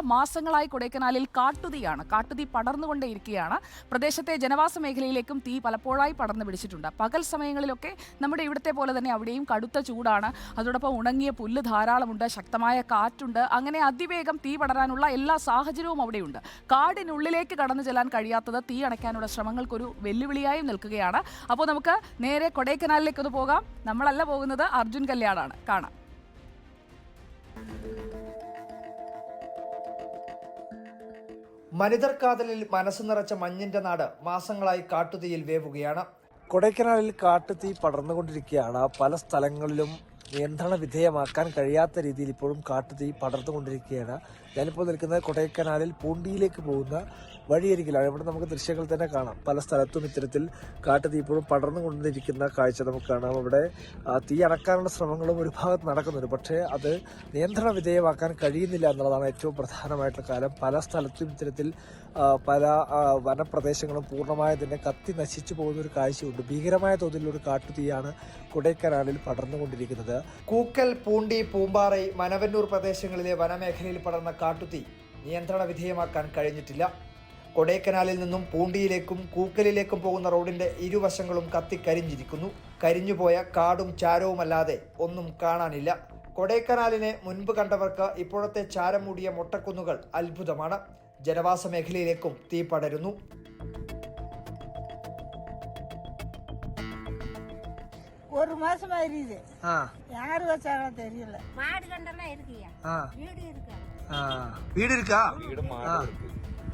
മാസങ്ങളായി കൊടൈക്കനാലിൽ കാട്ടുതീയാണ്. കാട്ടുതീ പടർന്നുകൊണ്ടേയിരിക്കുകയാണ്. പ്രദേശത്തെ ജനവാസ മേഖലയിലേക്കും തീ പലപ്പോഴായി പടർന്നു പിടിച്ചിട്ടുണ്ട്. പകൽ സമയങ്ങളിലൊക്കെ നമ്മുടെ ഇവിടുത്തെ പോലെ തന്നെ അവിടെയും കടുത്ത ചൂടാണ്. അതോടൊപ്പം ഉണങ്ങിയ പുല്ല് ധാരാളമുണ്ട് ശക്തമായ കാറ്റുണ്ട്. അങ്ങനെ അതിവേഗം തീ പടരാനുള്ള എല്ലാ സാഹചര്യവും അവിടെയുണ്ട്. കാടിനുള്ളിലേക്ക് കടന്നു ചെല്ലാൻ കഴിയാത്തത് തീ അണയ്ക്കാനുള്ള ശ്രമങ്ങൾക്കൊരു വെല്ലുവിളിയായും നിൽക്കുകയാണ്. അപ്പോൾ നമുക്ക് നേരെ കൊടൈക്കനാലിലേക്ക് ഒന്ന് പോകാം. നമ്മളല്ല പോകുന്നത് അർജുൻ കല്യാണാണ്. കാണാം. മനിതർക്കാതലിൽ മനസ്സ് നിറച്ച മഞ്ഞിന്റെ നാട് മാസങ്ങളായി കാട്ടുതീയിൽ വേവുകയാണ്. കൊടൈക്കനാലിൽ കാട്ടുതീ പടർന്നുകൊണ്ടിരിക്കുകയാണ്. പല സ്ഥലങ്ങളിലും നിയന്ത്രണ വിധേയമാക്കാൻ കഴിയാത്ത രീതിയിൽ ഇപ്പോഴും കാട്ടുതീ പടർന്നുകൊണ്ടിരിക്കുകയാണ്. ഞാനിപ്പോൾ നിൽക്കുന്നത് കൊടൈക്കനാലിൽ പൂണ്ടിയിലേക്ക് പോകുന്ന വഴിയരികിലാണ് ഇവിടെ നമുക്ക് ദൃശ്യങ്ങൾ തന്നെ കാണാം. പല സ്ഥലത്തും ഇത്തരത്തിൽ കാട്ടുതീ ഇപ്പോഴും പടർന്നുകൊണ്ടിരിക്കുന്ന കാഴ്ച നമുക്ക് കാണാം. അവിടെ തീ അണക്കാനുള്ള ശ്രമങ്ങളും ഒരു ഭാഗത്ത് നടക്കുന്നുണ്ട്. പക്ഷേ അത് നിയന്ത്രണ വിധേയമാക്കാൻ കഴിയുന്നില്ല എന്നുള്ളതാണ് ഏറ്റവും പ്രധാനമായിട്ടുള്ള കാലം പല സ്ഥലത്തും ഇത്തരത്തിൽ പല വനപ്രദേശങ്ങളും പൂർണമായി തന്നെ കത്തി നശിച്ചു പോകുന്ന ഒരു കാഴ്ചയുണ്ട്. ഭീകരമായ തോതിലുള്ള ഒരു കാട്ടുതീയാണ് കൊടൈക്കനാലിൽ പടർന്നുകൊണ്ടിരിക്കുന്നത്. കൂക്കൽ പൂണ്ടി പൂമ്പാറൈ മനവന്നൂർ പ്രദേശങ്ങളിലെ വനമേഖലയിൽ പടർന്ന കാട്ടുതീ നിയന്ത്രണ വിധേയമാക്കാൻ കഴിഞ്ഞിട്ടില്ല. കൊടൈക്കനാലിൽ നിന്നും പൂണ്ടിയിലേക്കും കൂക്കലിലേക്കും പോകുന്ന റോഡിന്റെ ഇരുവശങ്ങളും കത്തിക്കരിഞ്ഞിരിക്കുന്നു. കരിഞ്ഞുപോയ കാടും ചാരവുമല്ലാതെ ഒന്നും കാണാനില്ല. കൊടൈക്കനാലിനെ മുൻപ് കണ്ടവർക്ക് ഇപ്പോഴത്തെ ചാരം മൂടിയ മൊട്ടക്കുന്നുകൾ അത്ഭുതമാണ്. ജനവാസ മേഖലയിലേക്കും തീ പടരുന്നു. ஒரு மாசமா எரியுது ആ யார் வச்சாங்களோ தெரியல மாடு கண்டெல்லாம் இருக்குயா ആ வீடு இருக்கு ആ വീട് ഇരിക്കാ ആ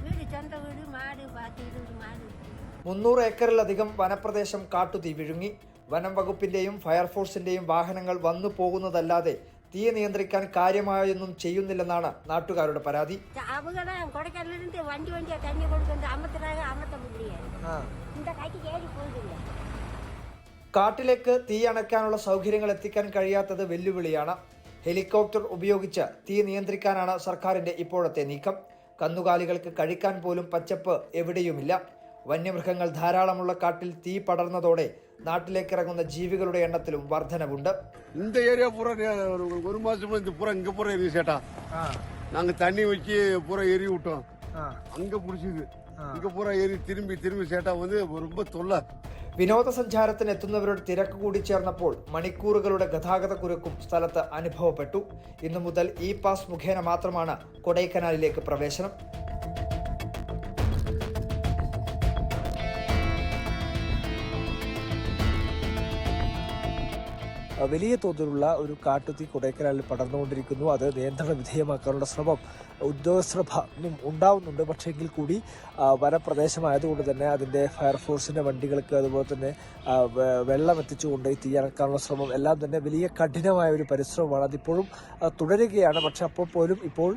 வீடு சொந்த வீடு மாடு பார்த்து இருபது மாடு இருக்கு മുന്നൂറ് ഏക്കറിലധികം വനപ്രദേശം കാട്ടുതീ വിഴുങ്ങി വനം വകുപ്പിന്റെയും ഫയർഫോഴ്സിന്റെയും വാഹനങ്ങൾ വന്നു പോകുന്നതല്ലാതെ തീ നിയന്ത്രിക്കാൻ കാര്യമായൊന്നും ചെയ്യുന്നില്ലെന്നാണ് നാട്ടുകാരുടെ പരാതി அவங்க കാട്ടിലേക്ക് തീ അണയ്ക്കാനുള്ള സൗകര്യങ്ങൾ എത്തിക്കാൻ കഴിയാത്തത് വെല്ലുവിളിയാണ് ഹെലികോപ്റ്റർ ഉപയോഗിച്ച് തീ നിയന്ത്രിക്കാനാണ് സർക്കാരിന്റെ ഇപ്പോഴത്തെ നീക്കം കന്നുകാലികൾക്ക് കഴിക്കാൻ പോലും പച്ചപ്പ് എവിടെയുമില്ല വന്യമൃഗങ്ങൾ ധാരാളമുള്ള കാട്ടിൽ തീ പടർന്നതോടെ നാട്ടിലേക്ക് ഇറങ്ങുന്ന ജീവികളുടെ എണ്ണത്തിലും വർധനവുണ്ട് இந்த ஏரியா பூரா நே- ஒரு ஒரு மாசமா இந்த பூரா இங்க பூரா எரியும் சேட்டா ആ நாங்க தண்ணி வச்சு பூரா எரி விட்டோம் ആ அங்க புடிச்சுது இங்க பூரா எரி திரும்பி திரும்பி சேட்டா வந்து ரொம்ப தொல்லை വിനോദസഞ്ചാരത്തിന് എത്തുന്നവരുടെ തിരക്ക് കൂടി ചേർന്നപ്പോൾ മണിക്കൂറുകളുടെ ഗതാഗത കുരുക്കും സ്ഥലത്ത് അനുഭവപ്പെട്ടു ഇന്നു മുതൽ ഇ പാസ് മുഖേന മാത്രമാണ് കൊടൈക്കനാലിലേക്ക് പ്രവേശനം വലിയ തോതിലുള്ള ഒരു കാട്ടുതീ കൊടൈക്കനാലിൽ പടർന്നുകൊണ്ടിരിക്കുന്നു. അത് നിയന്ത്രണ വിധേയമാക്കാനുള്ള ശ്രമം ഉദ്യോഗസ്ഥ ഉണ്ടാവുന്നുണ്ട്. പക്ഷേ എങ്കിൽ കൂടി വനപ്രദേശമായതുകൊണ്ട് തന്നെ അതിന്റെ ഫയർഫോഴ്സിന്റെ വണ്ടികൾക്ക് അതുപോലെ തന്നെ വെള്ളം എത്തിച്ചുകൊണ്ട് ഈ തീ അണക്കാനുള്ള ശ്രമം എല്ലാം തന്നെ വലിയ കഠിനമായ ഒരു പരിശ്രമമാണ്. അതിപ്പോഴും തുടരുകയാണ്. പക്ഷെ അപ്പോൾ പോലും ഇപ്പോൾ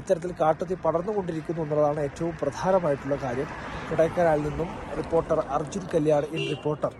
ഇത്തരത്തിൽ കാട്ടുതീ പടർന്നുകൊണ്ടിരിക്കുന്നു എന്നുള്ളതാണ് ഏറ്റവും പ്രധാനമായിട്ടുള്ള കാര്യം. കൊടൈക്കനാലിൽ നിന്നും reporter Arjun Kalyan in reporter.